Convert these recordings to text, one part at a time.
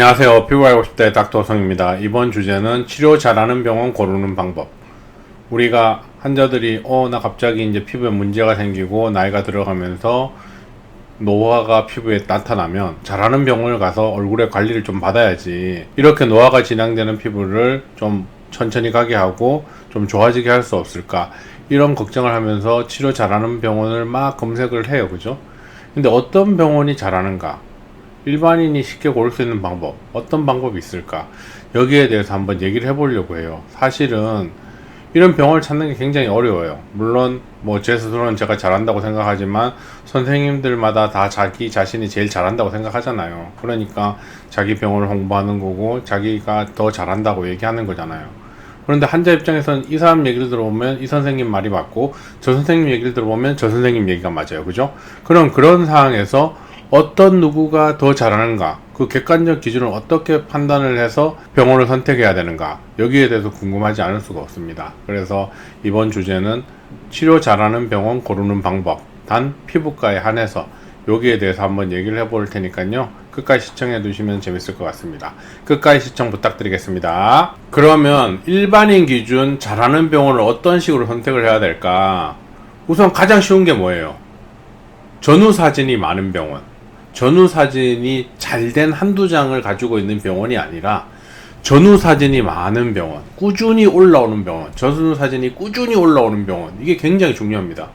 안녕하세요. 피부 알고 싶다의 닥터성입니다. 이번 주제는 치료 잘하는 병원 고르는 방법. 우리가 환자들이 어 나 갑자기 이제 피부에 문제가 생기고 나이가 들어가면서 노화가 피부에 나타나면 잘하는 병원을 가서 얼굴에 관리를 좀 받아야지. 이렇게 노화가 진행되는 피부를 좀 천천히 가게 하고 좀 좋아지게 할 수 없을까? 이런 걱정을 하면서 치료 잘하는 병원을 막 검색을 해요. 그죠? 근데 어떤 병원이 잘하는가? 일반인이 쉽게 고를 수 있는 방법, 어떤 방법이 있을까? 여기에 대해서 한번 얘기를 해보려고 해요. 사실은 이런 병원을 찾는 게 굉장히 어려워요. 물론 뭐 제 스스로는 제가 잘한다고 생각하지만 선생님들마다 다 자기 자신이 제일 잘한다고 생각하잖아요. 그러니까 자기 병원을 홍보하는 거고 자기가 더 잘한다고 얘기하는 거잖아요. 그런데 환자 입장에서는 이 사람 얘기를 들어보면 이 선생님 말이 맞고 저 선생님 얘기를 들어보면 저 선생님 얘기가 맞아요. 그죠? 그럼 그런 상황에서 어떤 누구가 더 잘하는가 그 객관적 기준을 어떻게 판단을 해서 병원을 선택해야 되는가 여기에 대해서 궁금하지 않을 수가 없습니다. 그래서 이번 주제는 치료 잘하는 병원 고르는 방법 단 피부과에 한해서 여기에 대해서 한번 얘기를 해볼 테니까요. 끝까지 시청해 두시면 재밌을 것 같습니다. 끝까지 시청 부탁드리겠습니다. 그러면 일반인 기준 잘하는 병원을 어떤 식으로 선택을 해야 될까? 우선 가장 쉬운 게 뭐예요? 전후 사진이 많은 병원. 전후 사진이 잘 된 한두 장을 가지고 있는 병원이 아니라 전후 사진이 많은 병원, 꾸준히 올라오는 병원, 전후 사진이 꾸준히 올라오는 병원. 이게 굉장히 중요합니다.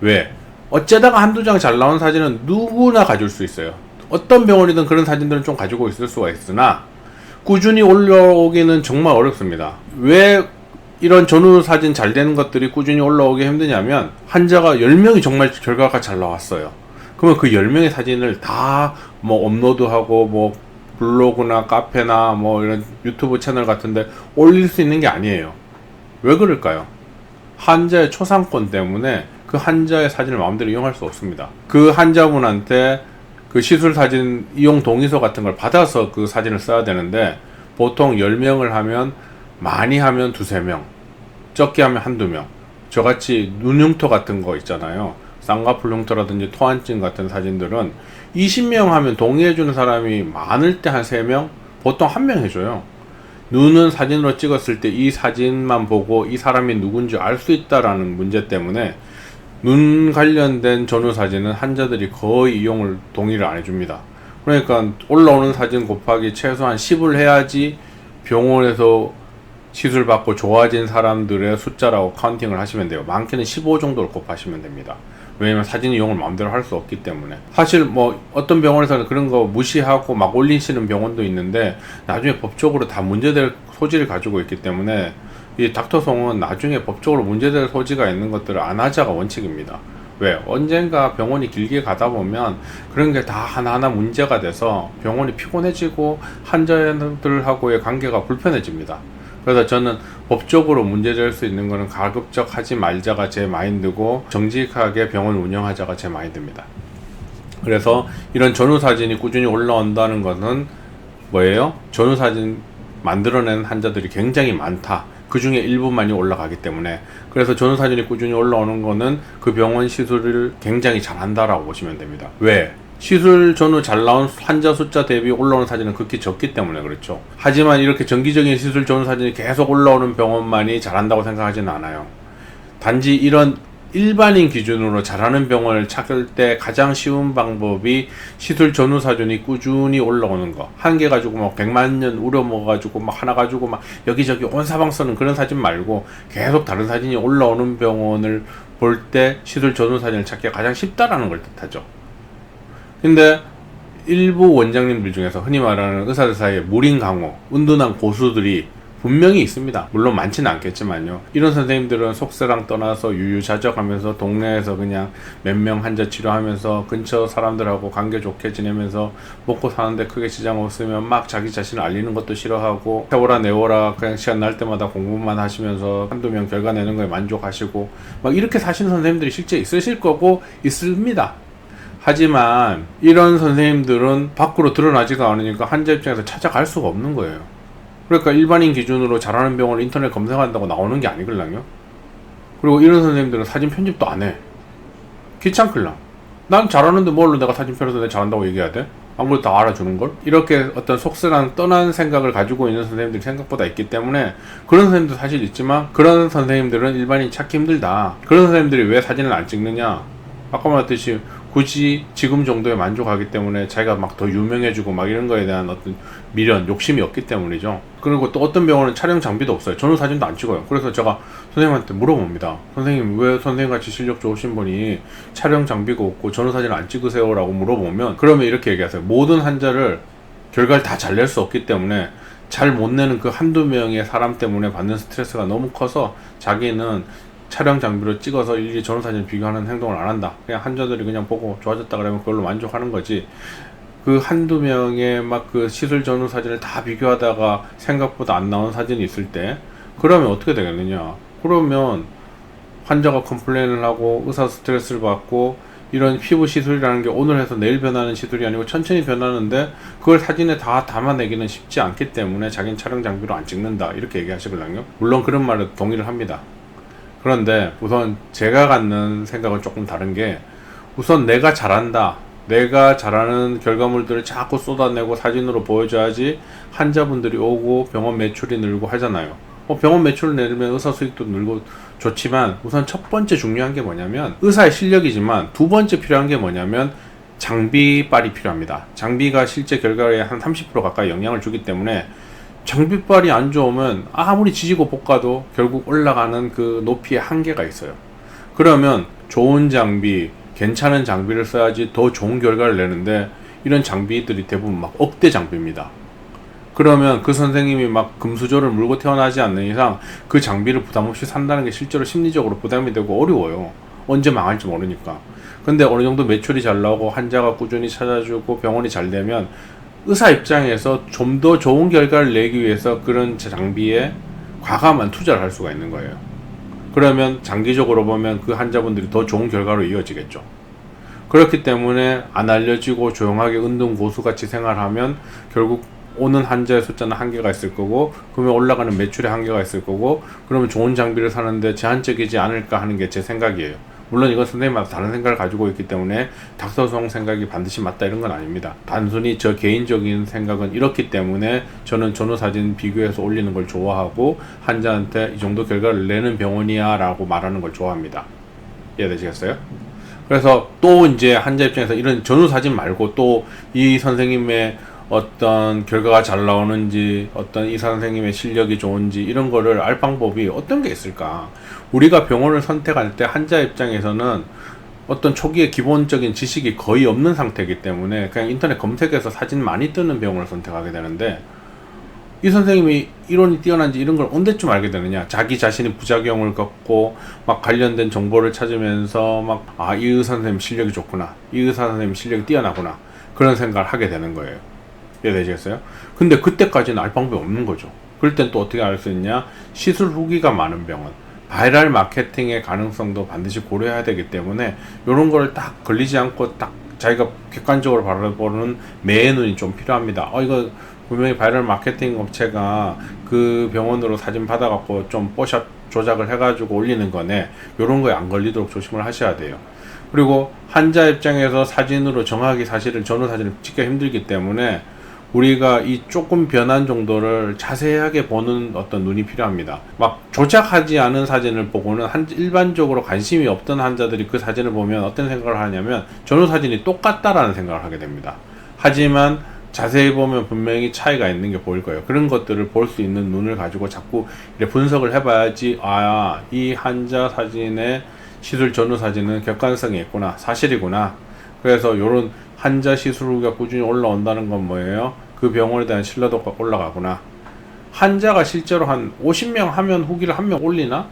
왜? 어쩌다가 한두 장 잘 나온 사진은 누구나 가질 수 있어요. 어떤 병원이든 그런 사진들은 좀 가지고 있을 수가 있으나 꾸준히 올라오기는 정말 어렵습니다. 왜 이런 전후 사진 잘 되는 것들이 꾸준히 올라오기 힘드냐면 환자가 10명이 정말 결과가 잘 나왔어요. 그러면 그 10명의 사진을 다 뭐 업로드하고 뭐 블로그나 카페나 뭐 이런 유튜브 채널 같은데 올릴 수 있는 게 아니에요. 왜 그럴까요? 환자의 초상권 때문에 그 환자의 사진을 마음대로 이용할 수 없습니다. 그 환자분한테 그 시술 사진 이용 동의서 같은 걸 받아서 그 사진을 써야 되는데 보통 10명을 하면 많이 하면 두세 명, 적게 하면 한두 명. 저같이 눈흉터 같은 거 있잖아요. 쌍꺼풀 흉터라든지 토한증 같은 사진들은 20명 하면 동의해주는 사람이 많을 때 한 3명? 보통 한 명 해줘요. 눈은 사진으로 찍었을 때 이 사진만 보고 이 사람이 누군지 알 수 있다라는 문제 때문에 눈 관련된 전후 사진은 환자들이 거의 이용을 동의를 안 해줍니다. 그러니까 올라오는 사진 곱하기 최소한 10을 해야지 병원에서 시술 받고 좋아진 사람들의 숫자라고 카운팅을 하시면 돼요. 많게는 15 정도를 곱하시면 됩니다. 왜냐면 사진 이용을 마음대로 할 수 없기 때문에. 사실 뭐 어떤 병원에서는 그런 거 무시하고 막 올리시는 병원도 있는데 나중에 법적으로 다 문제될 소지를 가지고 있기 때문에 이 닥터송은 나중에 법적으로 문제될 소지가 있는 것들을 안 하자가 원칙입니다. 왜? 언젠가 병원이 길게 가다 보면 그런 게 다 하나하나 문제가 돼서 병원이 피곤해지고 환자들하고의 관계가 불편해집니다. 그래서 저는 법적으로 문제될 수 있는 거는 가급적 하지 말자가 제 마인드고 정직하게 병원 운영하자가 제 마인드입니다. 그래서 이런 전후 사진이 꾸준히 올라온다는 것은 뭐예요? 전후 사진 만들어낸 환자들이 굉장히 많다. 그 중에 일부만이 올라가기 때문에 그래서 전후 사진이 꾸준히 올라오는 거는 그 병원 시술을 굉장히 잘한다라고 보시면 됩니다. 왜? 시술 전후 잘 나온 환자 숫자 대비 올라오는 사진은 극히 적기 때문에 그렇죠. 하지만 이렇게 정기적인 시술 전후 사진이 계속 올라오는 병원만이 잘한다고 생각하지는 않아요. 단지 이런 일반인 기준으로 잘하는 병원을 찾을 때 가장 쉬운 방법이 시술 전후 사진이 꾸준히 올라오는 거. 한 개 가지고 막 100만 년 우려 먹어가지고 막 하나 가지고 막 여기저기 온 사방 쓰는 그런 사진 말고 계속 다른 사진이 올라오는 병원을 볼 때 시술 전후 사진을 찾기가 가장 쉽다라는 걸 뜻하죠. 근데 일부 원장님들 중에서 흔히 말하는 의사들 사이에 무림 강호, 은둔한 고수들이 분명히 있습니다. 물론 많지는 않겠지만요. 이런 선생님들은 속세랑 떠나서 유유자적하면서 동네에서 그냥 몇 명 환자 치료하면서 근처 사람들하고 관계 좋게 지내면서 먹고 사는데 크게 지장 없으면 막 자기 자신을 알리는 것도 싫어하고 세워라 내워라 그냥 시간 날 때마다 공부만 하시면서 한두 명 결과 내는 거에 만족하시고 막 이렇게 사시는 선생님들이 실제 있으실 거고 있습니다. 하지만 이런 선생님들은 밖으로 드러나지가 않으니까 환자 입장에서 찾아갈 수가 없는 거예요. 그러니까 일반인 기준으로 잘하는 병원을 인터넷 검색한다고 나오는 게 아니걸랑요. 그리고 이런 선생님들은 사진 편집도 안 해. 귀찮글랑. 난 잘하는데 뭘로 내가 사진 편에서 내가 잘한다고 얘기해야 돼? 아무것도 다 알아주는 걸 이렇게 어떤 속쓰란 떠난 생각을 가지고 있는 선생님들이 생각보다 있기 때문에 그런 선생님도 사실 있지만 그런 선생님들은 일반인 찾기 힘들다 그런 선생님들이 왜 사진을 안 찍느냐 아까 말했듯이 굳이 지금 정도에 만족하기 때문에 자기가 막 더 유명해지고 막 이런 거에 대한 어떤 미련, 욕심이 없기 때문이죠. 그리고 또 어떤 병원은 촬영 장비도 없어요. 저는 사진도 안 찍어요. 그래서 제가 선생님한테 물어봅니다. 선생님 왜 선생님같이 실력 좋으신 분이 촬영 장비가 없고 전후 사진 안 찍으세요 라고 물어보면 그러면 이렇게 얘기하세요. 모든 환자를 결과를 다 잘 낼 수 없기 때문에 잘 못 내는 그 한두 명의 사람 때문에 받는 스트레스가 너무 커서 자기는 촬영 장비로 찍어서 일일이 전후 사진 비교하는 행동을 안 한다. 그냥 환자들이 그냥 보고 좋아졌다 그러면 그걸로 만족하는 거지. 그 한두 명의 막 그 시술 전후 사진을 다 비교하다가 생각보다 안 나온 사진이 있을 때 그러면 어떻게 되겠느냐? 그러면 환자가 컴플레인을 하고 의사 스트레스를 받고 이런 피부 시술이라는 게 오늘 해서 내일 변하는 시술이 아니고 천천히 변하는데 그걸 사진에 다 담아내기는 쉽지 않기 때문에 자기는 촬영 장비로 안 찍는다 이렇게 얘기하시거든요. 물론 그런 말에 동의를 합니다. 그런데 우선 제가 갖는 생각은 조금 다른 게 우선 내가 잘한다. 내가 잘하는 결과물들을 자꾸 쏟아내고 사진으로 보여줘야지 환자분들이 오고 병원 매출이 늘고 하잖아요. 어, 병원 매출을 내면 의사 수익도 늘고 좋지만 우선 첫 번째 중요한 게 뭐냐면 의사의 실력이지만 두 번째 필요한 게 뭐냐면 장비빨이 필요합니다. 장비가 실제 결과에 한 30% 가까이 영향을 주기 때문에 장비빨이 안 좋으면 아무리 지지고 볶아도 결국 올라가는 그 높이에 한계가 있어요. 그러면 좋은 장비, 괜찮은 장비를 써야지 더 좋은 결과를 내는데 이런 장비들이 대부분 막 억대 장비입니다. 그러면 그 선생님이 막 금수저를 물고 태어나지 않는 이상 그 장비를 부담 없이 산다는 게 실제로 심리적으로 부담이 되고 어려워요. 언제 망할지 모르니까. 근데 어느 정도 매출이 잘 나오고 환자가 꾸준히 찾아주고 병원이 잘 되면 의사 입장에서 좀 더 좋은 결과를 내기 위해서 그런 장비에 과감한 투자를 할 수가 있는 거예요. 그러면 장기적으로 보면 그 환자분들이 더 좋은 결과로 이어지겠죠. 그렇기 때문에 안 알려지고 조용하게 은둔 고수같이 생활하면 결국 오는 환자의 숫자는 한계가 있을 거고 그러면 올라가는 매출의 한계가 있을 거고 그러면 좋은 장비를 사는데 제한적이지 않을까 하는 게 제 생각이에요. 물론 이건 선생님마다 다른 생각을 가지고 있기 때문에 닥터성 생각이 반드시 맞다 이런 건 아닙니다. 단순히 저 개인적인 생각은 이렇기 때문에 저는 전후 사진 비교해서 올리는 걸 좋아하고 환자한테 이 정도 결과를 내는 병원이야 라고 말하는 걸 좋아합니다. 이해되시겠어요? 그래서 또 이제 환자 입장에서 이런 전후 사진 말고 또 이 선생님의 어떤 결과가 잘 나오는지 어떤 이 선생님의 실력이 좋은지 이런 거를 알 방법이 어떤 게 있을까? 우리가 병원을 선택할 때 환자 입장에서는 어떤 초기에 기본적인 지식이 거의 없는 상태이기 때문에 그냥 인터넷 검색해서 사진 많이 뜨는 병원을 선택하게 되는데 이 선생님이 이론이 뛰어난지 이런 걸 언제쯤 알게 되느냐? 자기 자신이 부작용을 겪고 막 관련된 정보를 찾으면서 막 아 이 의사 선생님 실력이 좋구나. 이 의사 선생님 실력이 뛰어나구나. 그런 생각을 하게 되는 거예요 이해되시겠어요? 근데 그때까지는 알 방법이 없는 거죠 그럴 땐 또 어떻게 알 수 있냐 시술 후기가 많은 병원 바이럴 마케팅의 가능성도 반드시 고려해야 되기 때문에 이런 거를 딱 걸리지 않고 딱 자기가 객관적으로 바라보는 매의 눈이 좀 필요합니다. 어 이거 분명히 바이럴 마케팅 업체가 그 병원으로 사진 받아갖고 좀 뽀샵 조작을 해가지고 올리는 거네. 이런 거에 안 걸리도록 조심을 하셔야 돼요. 그리고 환자 입장에서 사진으로 정확히 사실은 전후 사진을 찍기 힘들기 때문에 우리가 이 조금 변한 정도를 자세하게 보는 어떤 눈이 필요합니다. 막 조작하지 않은 사진을 보고는 한 일반적으로 관심이 없던 환자들이 그 사진을 보면 어떤 생각을 하냐면 전후 사진이 똑같다라는 생각을 하게 됩니다. 하지만 자세히 보면 분명히 차이가 있는 게 보일 거예요. 그런 것들을 볼 수 있는 눈을 가지고 자꾸 분석을 해봐야지 아 이 환자 사진의 시술 전후 사진은 객관성이 있구나 사실이구나. 그래서 이런 환자 시술 후기가 꾸준히 올라온다는 건 뭐예요? 그 병원에 대한 신뢰도가 올라가구나. 환자가 실제로 한 50명 하면 후기를 한 명 올리나?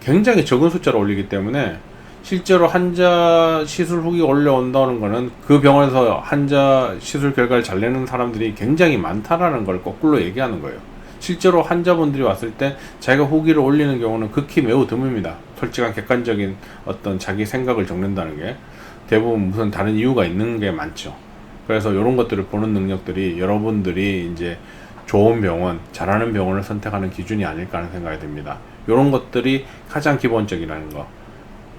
굉장히 적은 숫자로 올리기 때문에 실제로 환자 시술 후기가 올려온다는 거는 그 병원에서 환자 시술 결과를 잘 내는 사람들이 굉장히 많다라는 걸 거꾸로 얘기하는 거예요. 실제로 환자분들이 왔을 때 자기가 후기를 올리는 경우는 극히 매우 드뭅니다. 솔직한 객관적인 어떤 자기 생각을 적는다는 게 대부분 무슨 다른 이유가 있는 게 많죠. 그래서 이런 것들을 보는 능력들이 여러분들이 이제 좋은 병원, 잘하는 병원을 선택하는 기준이 아닐까 하는 생각이 듭니다. 이런 것들이 가장 기본적이라는 거.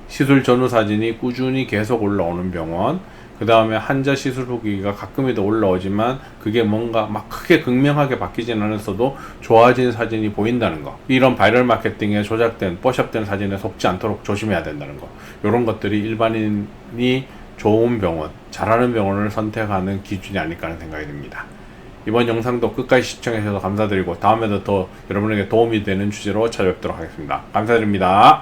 시술 전후 사진이 꾸준히 계속 올라오는 병원, 그 그 다음에 환자 시술 후기가 가끔이도 올라오지만 그게 뭔가 막 크게 극명하게 바뀌진 않았어도 좋아진 사진이 보인다는 거. 이런 바이럴 마케팅에 조작된, 뽀샵된 사진에 속지 않도록 조심해야 된다는 거. 이런 것들이 일반인이 좋은 병원, 잘하는 병원을 선택하는 기준이 아닐까 하는 생각이 듭니다. 이번 영상도 끝까지 시청해주셔서 감사드리고 다음에도 더 여러분에게 도움이 되는 주제로 찾아뵙도록 하겠습니다. 감사드립니다.